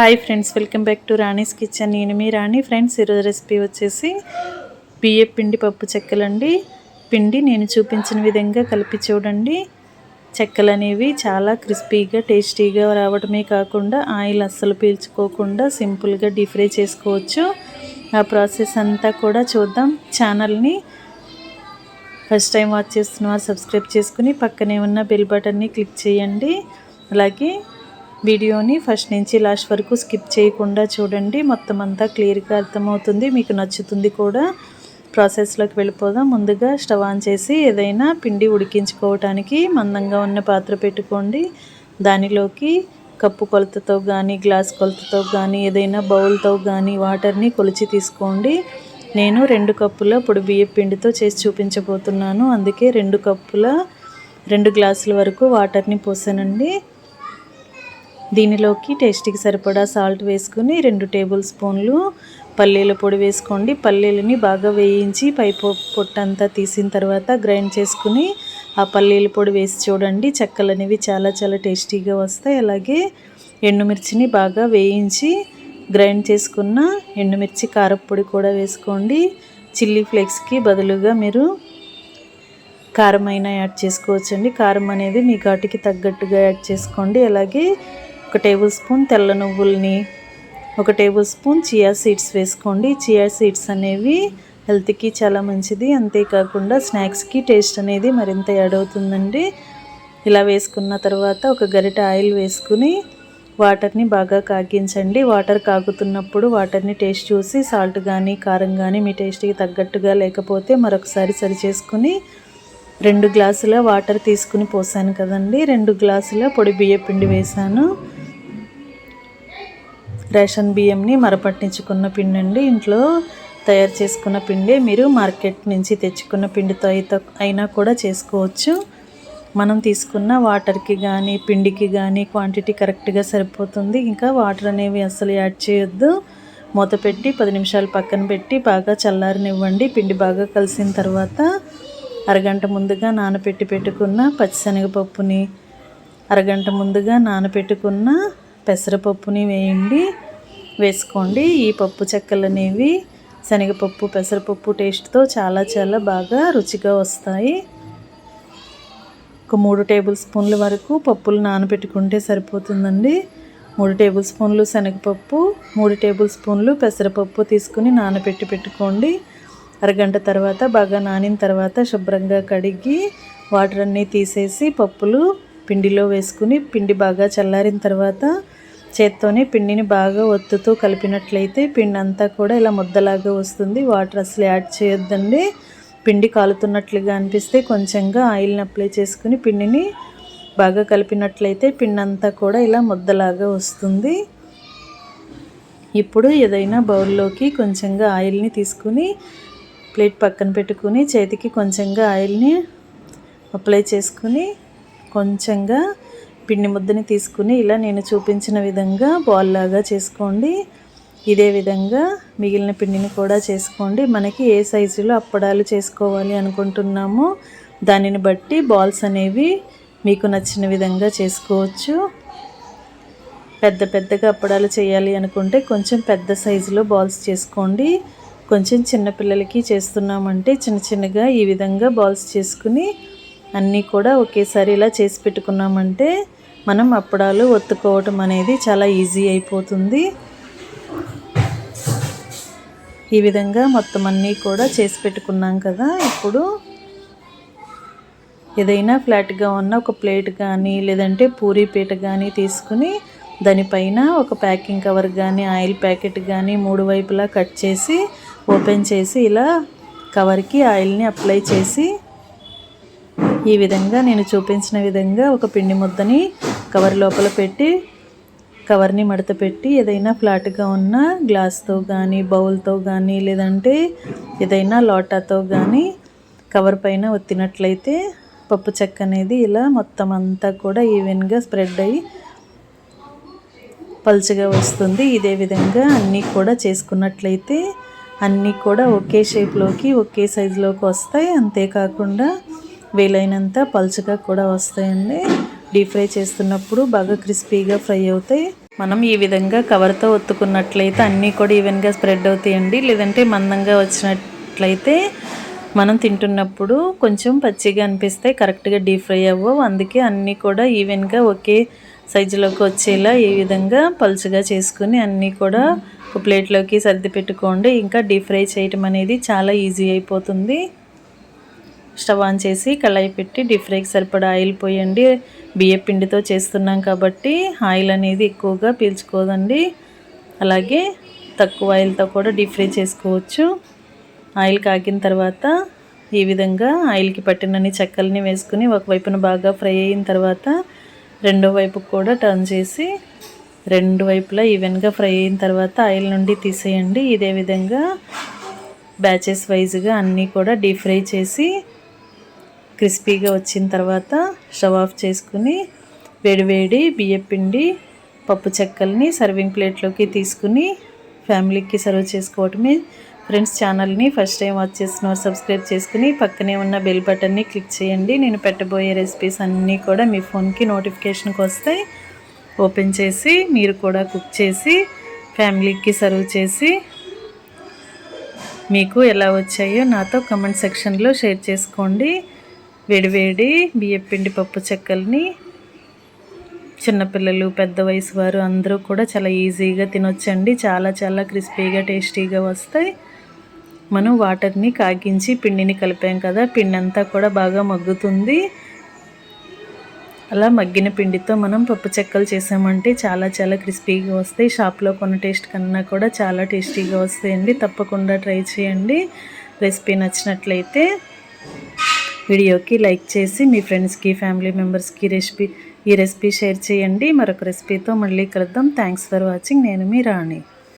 Hi friends welcome back to Rani's kitchen. నేను మీ రాణి. Friends ఈరోజు రెసిపీ వచ్చేసి బియ్య పిండి పప్పు చెక్కలండి. పిండి నేను చూపించిన విధంగా కలిపి చూడండి. చెక్కలు అనేవి చాలా క్రిస్పీగా టేస్టీగా రావడమే కాకుండా ఆయిల్ అస్సలు పీల్చుకోకుండా సింపుల్గా డీప్ ఫ్రై చేసుకోవచ్చు. ఆ ప్రాసెస్ అంతా కూడా చూద్దాం. ఛానల్ని ఫస్ట్ టైం వాచ్ చేస్తున్న వారు సబ్స్క్రైబ్ చేసుకుని పక్కనే ఉన్న బెల్ బటన్ని క్లిక్ చేయండి. అలాగే వీడియోని ఫస్ట్ నుంచి లాస్ట్ వరకు స్కిప్ చేయకుండా చూడండి. మొత్తం అంతా క్లియర్గా అర్థమవుతుంది. మీకు నచ్చుతుంది కూడా. ప్రాసెస్లోకి వెళ్ళిపోదాం. ముందుగా స్టవ్ ఆన్ చేసి ఏదైనా పిండి ఉడికించుకోవటానికి మందంగా ఉన్న పాత్ర పెట్టుకోండి. దానిలోకి కప్పు కొలతతో కానీ గ్లాస్ కొలతతో కానీ ఏదైనా బౌల్తో కానీ వాటర్ని కొలిచి తీసుకోండి. నేను రెండు కప్పుల పొడి బియ్య పిండితో చేసి చూపించబోతున్నాను. అందుకే రెండు కప్పుల రెండు గ్లాసుల వరకు వాటర్ని పోసానండి. దీనిలోకి టేస్ట్కి సరిపడా సాల్ట్ వేసుకుని రెండు టేబుల్ స్పూన్లు పల్లీల పొడి వేసుకోండి. పల్లీలని బాగా వేయించి పై పొట్టంతా తీసిన తర్వాత గ్రైండ్ చేసుకుని ఆ పల్లీల పొడి వేసి చూడండి. చెక్కలు అనేవి చాలా చాలా టేస్టీగా వస్తాయి. అలాగే ఎండుమిర్చిని బాగా వేయించి గ్రైండ్ చేసుకున్న ఎండుమిర్చి కారపొడి కూడా వేసుకోండి. చిల్లీ ఫ్లేక్స్కి బదులుగా మీరు కారం అయినా యాడ్ చేసుకోవచ్చండి. కారం అనేది మీ ఘాటుకి తగ్గట్టుగా యాడ్ చేసుకోండి. అలాగే ఒక టేబుల్ స్పూన్ తెల్ల నువ్వుల్ని ఒక టేబుల్ స్పూన్ చియా సీడ్స్ వేసుకోండి. చియా సీడ్స్ అనేవి హెల్త్కి చాలా మంచిది. అంతేకాకుండా స్నాక్స్కి టేస్ట్ అనేది మరింత యాడ్ అవుతుందండి. ఇలా వేసుకున్న తర్వాత ఒక గరిట ఆయిల్ వేసుకుని వాటర్ని బాగా కాగించండి. వాటర్ కాగుతున్నప్పుడు వాటర్ని టేస్ట్ చూసి సాల్ట్ కానీ కారం కానీ మీ టేస్ట్కి తగ్గట్టుగా లేకపోతే మరొకసారి సరి చేసుకుని రెండు గ్లాసుల వాటర్ తీసుకుని పోసాను కదండి. రెండు గ్లాసుల పొడి బియ్య పిండి వేసాను. రేషన్ బియ్యంని మరపట్టించుకున్న పిండి అండి ఇంట్లో తయారు చేసుకున్న పిండి మీరు మార్కెట్ నుంచి తెచ్చుకున్న పిండితో అయితే అయినా కూడా చేసుకోవచ్చు. మనం తీసుకున్న వాటర్కి కానీ పిండికి కానీ క్వాంటిటీ కరెక్ట్గా సరిపోతుంది. ఇంకా వాటర్ అనేవి అసలు యాడ్ చేయొద్దు. మూత పెట్టి పది నిమిషాలు పక్కన పెట్టి బాగా చల్లారనివ్వండి. పిండి బాగా కలిసిన తర్వాత అరగంట ముందుగా నానపెట్టి పెట్టుకున్న పచ్చిశనగపప్పుని అరగంట ముందుగా నానపెట్టుకున్న పెసరపప్పుని వేయండి. వేసుకోండి. ఈ పప్పు చెక్కలు అనేవి శనగపప్పు పెసరపప్పు టేస్ట్తో చాలా చాలా బాగా రుచిగా వస్తాయి. ఒక మూడు టేబుల్ స్పూన్ల వరకు పప్పులు నానబెట్టుకుంటే సరిపోతుందండి. మూడు టేబుల్ స్పూన్లు శనగపప్పు మూడు టేబుల్ స్పూన్లు పెసరపప్పు తీసుకుని నానబెట్టి పెట్టుకోండి. అరగంట తర్వాత బాగా నానిన తర్వాత శుభ్రంగా కడిగి వాటర్ అన్నీ తీసేసి పప్పులు పిండిలో వేసుకుని పిండి బాగా చల్లారిన తర్వాత చేత్తోనే పిండిని బాగా ఒత్తుతూ కలిపినట్లయితే పిండి అంతా కూడా ఇలా ముద్దలాగా వస్తుంది. వాటర్ అసలు యాడ్ చేయొద్దండి. పిండి కాలుతున్నట్లుగా అనిపిస్తే కొంచెంగా ఆయిల్ని అప్లై చేసుకుని పిండిని బాగా కలిపినట్లయితే పిండి అంతా కూడా ఇలా ముద్దలాగా వస్తుంది. ఇప్పుడు ఏదైనా బౌల్లోకి కొంచెంగా ఆయిల్ని తీసుకుని ప్లేట్ పక్కన పెట్టుకుని చేతికి కొంచెంగా ఆయిల్ని అప్లై చేసుకుని కొంచెంగా పిండి ముద్దని తీసుకుని ఇలా నేను చూపించిన విధంగా బాల్ లాగా చేసుకోండి. ఇదే విధంగా మిగిలిన పిండిని కూడా చేసుకోండి. మనకి ఏ సైజులో అప్పడాలు చేసుకోవాలి అనుకుంటున్నామో దానిని బట్టి బాల్స్ అనేవి మీకు నచ్చిన విధంగా చేసుకోవచ్చు. పెద్ద పెద్దగా అప్పడాలు చేయాలి అనుకుంటే కొంచెం పెద్ద సైజులో బాల్స్ చేసుకోండి. కొంచెం చిన్నపిల్లలకి చేస్తున్నామంటే చిన్న చిన్నగా ఈ విధంగా బాల్స్ చేసుకుని అన్నీ కూడా ఒకేసారి ఇలా చేసి పెట్టుకున్నామంటే మనం అప్పడాలు ఒత్తుకోవటం అనేది చాలా ఈజీ అయిపోతుంది. ఈ విధంగా మొత్తం అన్నీ కూడా చేసి పెట్టుకున్నాం కదా. ఇప్పుడు ఏదైనా ఫ్లాట్గా ఉన్న ఒక ప్లేట్ కానీ లేదంటే పూరీ పీట కానీ తీసుకుని దానిపైన ఒక ప్యాకింగ్ కవర్ కానీ ఆయిల్ ప్యాకెట్ కానీ మూడు వైపులా కట్ చేసి ఓపెన్ చేసి ఇలా కవర్కి ఆయిల్ని అప్లై చేసి ఈ విధంగా నేను చూపించిన విధంగా ఒక పిండి ముద్దని కవర్ లోపల పెట్టి కవర్ని మడత పెట్టి ఏదైనా ఫ్లాట్గా ఉన్న గ్లాస్తో కానీ బౌల్తో కానీ లేదంటే ఏదైనా లోటాతో కానీ కవర్ పైన ఒత్తినట్లయితే పప్పు చెక్క అనేది ఇలా మొత్తం అంతా కూడా ఈవెన్గా స్ప్రెడ్ అయ్యి పలుచగా వస్తుంది. ఇదే విధంగా అన్నీ కూడా చేసుకున్నట్లయితే అన్నీ కూడా ఒకే షేప్లోకి ఒకే సైజులోకి వస్తాయి. అంతేకాకుండా వీలైనంత పలుచగా కూడా వస్తాయండి. డీప్ ఫ్రై చేస్తున్నప్పుడు బాగా క్రిస్పీగా ఫ్రై అవుతాయి. మనం ఈ విధంగా కవర్తో ఒత్తుకున్నట్లయితే అన్నీ కూడా ఈవెన్గా స్ప్రెడ్ అవుతాయండి. లేదంటే మందంగా వచ్చినట్లయితే మనం తింటున్నప్పుడు కొంచెం పచ్చిగా అనిపిస్తాయి కరెక్ట్గా డీప్ ఫ్రై అవ్వవు. అందుకే అన్నీ కూడా ఈవెన్గా ఒకే సైజులోకి వచ్చేలా ఈ విధంగా పలుచగా చేసుకుని అన్నీ కూడా ఒక ప్లేట్లోకి సర్ది పెట్టుకోండి. ఇంకా డీప్ ఫ్రై చేయటం అనేది చాలా ఈజీ అయిపోతుంది. స్టవ్ ఆన్ చేసి కళాయి పెట్టి డీప్ ఫ్రైకి సరిపడా ఆయిల్ పోయండి. బియ్య పిండితో చేస్తున్నాం కాబట్టి ఆయిల్ అనేది ఎక్కువగా పీల్చుకోదండి. అలాగే తక్కువ ఆయిల్తో కూడా డీప్ ఫ్రై చేసుకోవచ్చు. ఆయిల్ కాగిన తర్వాత ఈ విధంగా ఆయిల్కి పట్టినన్ని చెక్కల్ని వేసుకుని ఒకవైపున బాగా ఫ్రై అయిన తర్వాత రెండో వైపు కూడా టర్న్ చేసి రెండు వైపులా ఈవెన్గా ఫ్రై అయిన తర్వాత ఆయిల్ నుండి తీసేయండి. ఇదే విధంగా బ్యాచెస్ వైజ్గా అన్నీ కూడా డీప్ ఫ్రై చేసి క్రిస్పీగా వచ్చిన తర్వాత స్టవ్ ఆఫ్ చేసుకుని వేడివేడి బియ్యపిండి పప్పు చెక్కల్ని సర్వింగ్ ప్లేట్లోకి తీసుకుని ఫ్యామిలీకి సర్వ్ చేసుకోవటమే. ఫ్రెండ్స్ ఛానల్ని ఫస్ట్ టైం వాచ్ చేస్తున్నారు సబ్స్క్రైబ్ చేసుకుని పక్కనే ఉన్న బెల్ బటన్ని క్లిక్ చేయండి. నేను పెట్టబోయే రెసిపీస్ అన్నీ కూడా మీ ఫోన్కి నోటిఫికేషన్కి వస్తాయి. ఓపెన్ చేసి మీరు కూడా కుక్ చేసి ఫ్యామిలీకి సర్వ్ చేసి మీకు ఎలా వచ్చాయో నాతో కమెంట్ సెక్షన్లో షేర్ చేసుకోండి. వేడివేడి బియ్యపిండి పప్పు చెక్కల్ని చిన్నపిల్లలు పెద్ద వయసు వారు అందరూ కూడా చాలా ఈజీగా తినొచ్చండి. చాలా చాలా క్రిస్పీగా టేస్టీగా వస్తాయి. మనం వాటర్ని కాగించి పిండిని కలిపాం కదా పిండి అంతా కూడా బాగా మగ్గుతుంది. అలా మగ్గిన పిండితో మనం పప్పు చెక్కలు చేసామంటే చాలా చాలా క్రిస్పీగా వస్తాయి. షాప్లో కొన్న టేస్ట్ కన్నా కూడా చాలా టేస్టీగా వస్తాయండి. తప్పకుండా ట్రై చేయండి. రెసిపీ నచ్చినట్లయితే వీడియోకి లైక్ చేసి మీ ఫ్రెండ్స్కి ఫ్యామిలీ మెంబర్స్కి రెసిపీ ఈ రెసిపీ షేర్ చేయండి. మరొక రెసిపీతో మళ్ళీ కలుద్దాం. Thanks for watching. నేను మీ రాణి.